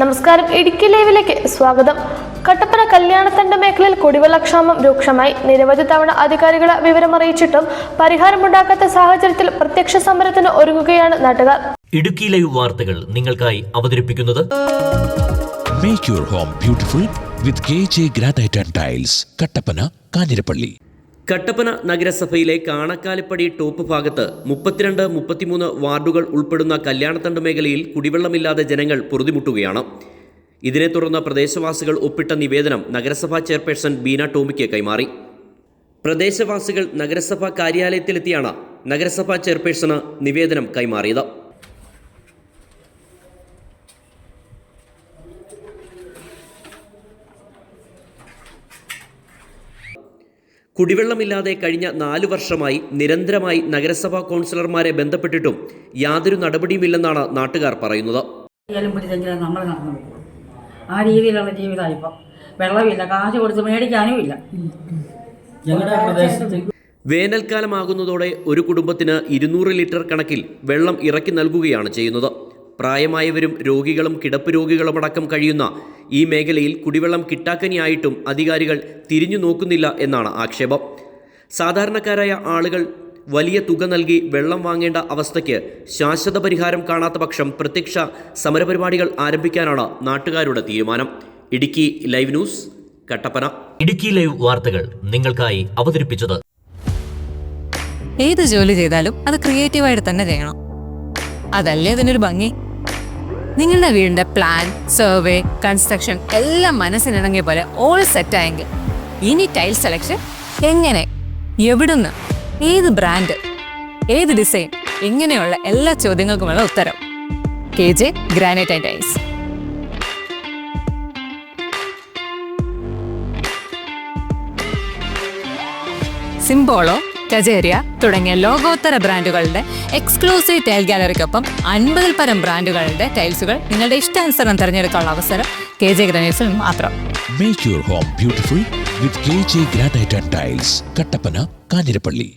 നമസ്കാരം. ഇടുക്കി ലൈവിലേക്ക് സ്വാഗതം. കട്ടപ്പന കല്യാണത്തണ്ട മേഖലയിൽ കുടിവെള്ളക്ഷാമം രൂക്ഷമായി. നിരവധി തവണ അധികാരികളെ വിവരമറിയിച്ചിട്ടും പരിഹാരമുണ്ടാക്കാത്ത സാഹചര്യത്തിൽ പ്രത്യക്ഷ സമരത്തിന് ഒരുങ്ങുകയാണ് നാട്ടുകാർ. ഇടുക്കി ലൈവ് വാർത്തകൾ നിങ്ങൾക്കായി അവതരിപ്പിക്കുന്നത് make your home beautiful with K J granite and tiles Kattappana Kanjirappally. Kattappana നഗരസഭയിലെ കാണക്കാലിപ്പടി ടോപ്പ് ഭാഗത്ത് മുപ്പത്തിരണ്ട് മുപ്പത്തിമൂന്ന് വാർഡുകൾ ഉൾപ്പെടുന്ന കല്യാണത്തണ്ട് മേഖലയിൽ കുടിവെള്ളമില്ലാതെ ജനങ്ങൾ പൊറുതിമുട്ടുകയാണ്. ഇതിനെ തുടർന്ന് പ്രദേശവാസികൾ ഒപ്പിട്ട നിവേദനം നഗരസഭാ ചെയർപേഴ്സൺ ബീന ടോമിക്ക് കൈമാറി. പ്രദേശവാസികൾ നഗരസഭാ കാര്യാലയത്തിലെത്തിയാണ് നഗരസഭാ ചെയർപേഴ്സണ് നിവേദനം കൈമാറിയത്. കുടിവെള്ളമില്ലാതെ കഴിഞ്ഞ നാലു വർഷമായി നിരന്തരമായി നഗരസഭാ കൗൺസിലർമാരെ ബന്ധപ്പെട്ടിട്ടും യാതൊരു നടപടിയുമില്ലെന്നാണ് നാട്ടുകാർ പറയുന്നത്. നമ്മൾ നടന്നു പോകും. ആ രീതിയിലുള്ള ജീവിതമാണ് ഇപ്പം വെള്ളമില്ല കാശ് കൊടുത്ത് മേടിക്കാനും ഇല്ല. വേനൽക്കാലമാകുന്നതോടെ ഒരു കുടുംബത്തിന് ഇരുന്നൂറ് ലിറ്റർ കണക്കിൽ വെള്ളം ഇറക്കി നൽകുകയാണ് ചെയ്യുന്നത്. പ്രായമായവരും രോഗികളും കിടപ്പ് രോഗികളുമടക്കം കഴിയുന്ന ഈ മേഖലയിൽ കുടിവെള്ളം കിട്ടാക്കനിയായിട്ടും അധികാരികൾ തിരിഞ്ഞു നോക്കുന്നില്ല എന്നാണ് ആക്ഷേപം. സാധാരണക്കാരായ ആളുകൾ വലിയ തുക നൽകി വെള്ളം വാങ്ങേണ്ട അവസ്ഥയ്ക്ക് ശാശ്വത പരിഹാരം കാണാത്ത പക്ഷം പ്രത്യക്ഷ സമരപരിപാടികൾ ആരംഭിക്കാനാണ് നാട്ടുകാരുടെ തീരുമാനം. Idukki live news Kattappana. Idukki live വാർത്തകൾ നിങ്ങൾക്കായി അവതരിപ്പിച്ചത് ഏത് ജോലി ചെയ്താലും അത് ക്രിയേറ്റീവായിട്ട് തന്നെ ചെയ്യണം. അതല്ലേ അതിനൊരു ഭംഗി? നിങ്ങളുടെ വീടിന്റെ പ്ലാൻ സർവേ കൺസ്ട്രക്ഷൻ എല്ലാം മനസ്സിനിണങ്ങിയ പോലെ ഓൾ സെറ്റായെങ്കിൽ ഇനി ടൈൽ സെലക്ഷൻ എങ്ങനെ? എവിടുന്ന്? ഏത് ബ്രാൻഡ് ഏത് ഡിസൈൻ ഇങ്ങനെയുള്ള എല്ലാ ചോദ്യങ്ങൾക്കുമുള്ള ഉത്തരം. K J granite and tiles Simpolo Kajaria തുടങ്ങിയ ലോകോത്തര ബ്രാൻഡുകളുടെ എക്സ്ക്ലൂസീവ് ടൈൽ ഗാലറിക്കൊപ്പം അൻപതിൽ പരം ബ്രാൻഡുകളുടെ ടൈൽസുകൾ നിങ്ങളുടെ ഇഷ്ടാനുസരണം തിരഞ്ഞെടുക്കാനുള്ള അവസരം കെ ജെ ഗ്രാനൈറ്റ്സിൽ മാത്രം. Make your home beautiful with KJ Granite and Tiles, Kattappana Kanjirappally.